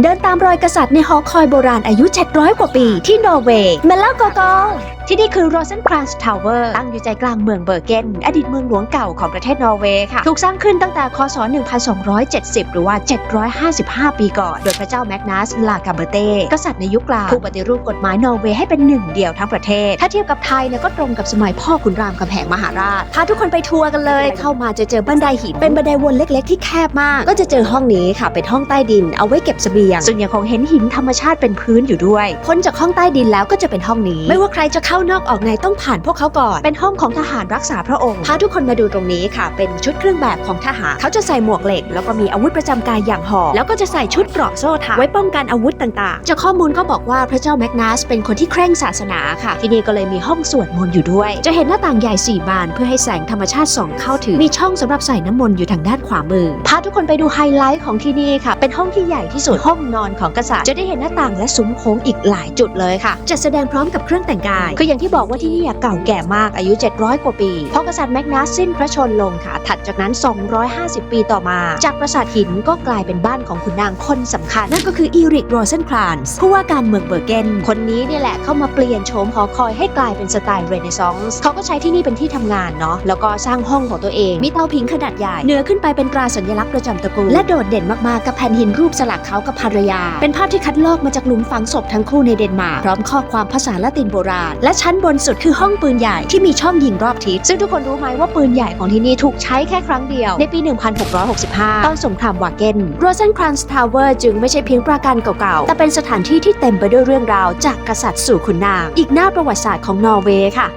เดินตามรอยกษัตริย์ในหอคอยโบราณอายุ 700 กว่าปีที่นอร์เวย์มาแล้วกกที่นี่คือ Rosencrantz Tower ตั้งอยู่ใจกลางเมืองเบอร์เกน อดีตเมืองหลวงเก่าของประเทศนอร์เวย์ค่ะ ถูกสร้างขึ้นตั้งแต่คศ 1270 หรือว่า 755 ปีก่อน โดยพระเจ้าแมกนัส ลากาเบเตกษัตริย์ในยุคกลาง ผู้ปฏิรูปกฎหมายนอร์เวย์ให้เป็นหนึ่งเดียวทั้งประเทศ ถ้าเทียบกับไทยเนี่ยก็ตรงกับสมัยพ่อขุนรามคำแหงมหาราช พาทุกคนไปทัวร์กันเลย เข้ามาจะเจอบันไดหิน เป็นบันไดวนเล็ก ๆ ที่แคบมาก ก็จะเจอห้องนี้ค่ะ เป็นห้องใต้ดิน เอาไว้เก็บเสบียง ซึ่งยังคงเห็นหินธรรมชาติเป็นพื้นอยู่ด้วย พ้นจากห้องใต้ดินแล้วก็จะเป็นห้องนี้ ไม่ว่าใครจะเข้าานอกออกในต้องผ่านพวกเขาก่อน เป็นห้องของทหารรักษาพระองค์ พาทุกคนมาดูตรงนี้ค่ะ เป็นชุดเครื่องแบบของทหาร เขาจะใส่หมวกเหล็ก แล้วก็มีอาวุธประจำกายอย่างหอกแล้วก็จะใส่ชุดเกราะโซ่ถักไว้ป้องกันอาวุธต่างๆ จากข้อมูลก็บอกว่าพระเจ้าแมกนัสเป็นคนที่เคร่งศาสนาค่ะ ที่นี่ก็เลยมีห้องสวดมนต์อยู่ด้วย จะเห็นหน้าต่างใหญ่สี่บานเพื่อให้แสงธรรมชาติส่องเข้าถึง มีช่องสำหรับใส่น้ำมนต์อยู่ทางด้านขวามือ พาทุกคนไปดูไฮไลท์ของที่นี่ค่ะ เป็นห้องที่ใหญ่ที่สุดห้องนอนของกษัตริย์ จะได้เห็นหน้าต่างและซุ้มโค้งอีกหลายจุดเลยค่ะจัดแสดงพร้อมกับเครื่องแต่งกายคืออย่างที่บอกว่าที่นี่เก่าแก่มากอายุ 700 กว่าปีพอกษัตริย์แมกนัสสิ้นพระชนลงค่ะ ถัดจากนั้น 250 ปีต่อมา จากปราสาทหินก็กลายเป็นบ้านของขุนนางคนสำคัญ นั่นก็คืออีริกโรเซนครานส์ผู้ว่าการเมืองเบอร์เกนคนนี้เนี่ยแหละเข้ามาเปลี่ยนโฉมหอคอยให้กลายเป็นสไตล์เรเนซองส์เขาก็ใช้ที่นี่เป็นที่ทำงานเนาะแล้วก็สร้างห้องของตัวเอง มีเตาผิงขนาดใหญ่เหนือขึ้นไปเป็นตราสัญลักษณ์ประจำตระกูลและโดดเด่นมากๆกับแผ่นหินรูปสลักเขากับภรรยา เป็นภาพที่คัดลอกมาจากหลุมฝังศพทั้งคู่ในเดนมาร์กพร้อมข้อความภาษาละตินโบราณและชั้นบนสุดคือห้องปืนใหญ่ที่มีช่องยิงรอบทิศซึ่งทุกคนรู้ไหมว่าปืนใหญ่ของที่นี่ถูกใช้แค่ครั้งเดียวในปี 1665 ตอนสงครามวาเกนโรเซนครันส์ทาวเวอร์จึงไม่ใช่เพียงปราการเก่าๆ แต่เป็นสถานที่ที่เต็มไปด้วยเรื่องราวจากกษัตริย์สู่ขุนนาง อีกหน้าประวัติศาสตร์ของนอร์เวย์ค่ะ